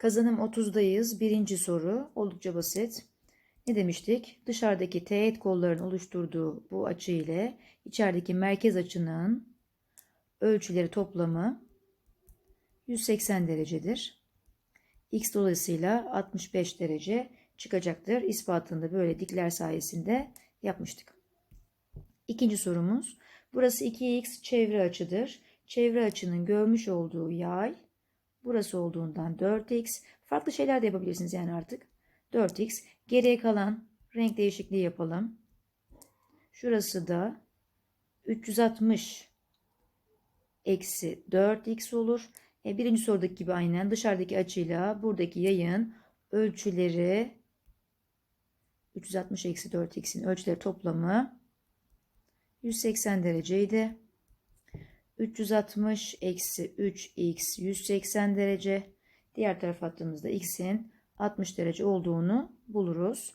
Kazanım 30'dayız. Birinci soru. Oldukça basit. Ne demiştik? Dışarıdaki teğet kolların oluşturduğu bu açı ile içerideki merkez açının ölçüleri toplamı 180 derecedir. X dolayısıyla 65 derece çıkacaktır. İspatını da böyle dikler sayesinde yapmıştık. İkinci sorumuz. Burası 2x çevre açıdır. Çevre açının görmüş olduğu yay burası olduğundan 4x. Farklı şeyler de yapabilirsiniz yani artık. 4x. Geriye kalan renk değişikliği yapalım. Şurası da 360 eksi 4x olur. E, birinci sorudaki gibi aynen dışarıdaki açıyla buradaki yayın ölçüleri 360 eksi 4x'in ölçüleri toplamı 180 dereceydi. 360 eksi 3x 180 derece. Diğer tarafa attığımızda x'in 60 derece olduğunu buluruz.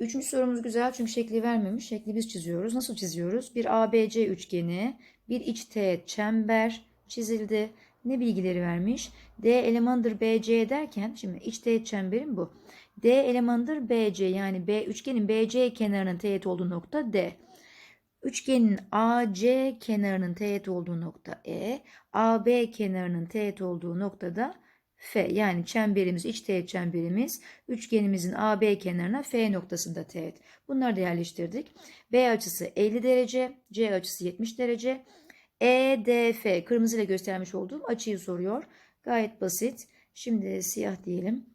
Üçüncü sorumuz güzel çünkü şekli vermemiş. Şekli biz çiziyoruz. Nasıl çiziyoruz? Bir ABC üçgeni, bir iç teğet çember çizildi. Ne bilgileri vermiş? D elemandır BC derken şimdi iç teğet çemberim bu. D elemandır BC yani B üçgenin BC kenarının teğet olduğu nokta D. Üçgenin AC kenarının teğet olduğu nokta E, AB kenarının teğet olduğu noktada F. Yani çemberimiz, iç teğet çemberimiz üçgenimizin AB kenarına F noktasında teğet. Bunları da yerleştirdik. B açısı 50 derece, C açısı 70 derece. EDF kırmızıyla göstermiş olduğum açıyı soruyor. Gayet basit. Şimdi siyah diyelim.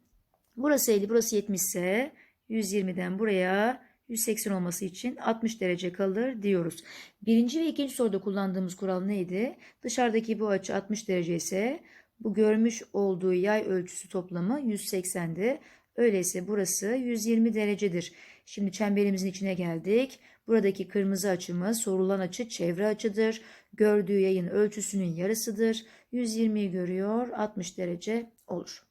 Burası 50, burası 70 ise 120'den buraya 180 olması için 60 derece kalır diyoruz. Birinci ve ikinci soruda kullandığımız kural neydi? Dışarıdaki bu açı 60 derece ise bu görmüş olduğu yay ölçüsü toplamı 180'di. Öyleyse burası 120 derecedir. Şimdi çemberimizin içine geldik. Buradaki kırmızı açımız sorulan açı çevre açıdır. Gördüğü yayın ölçüsünün yarısıdır. 120'yi görüyor 60 derece olur.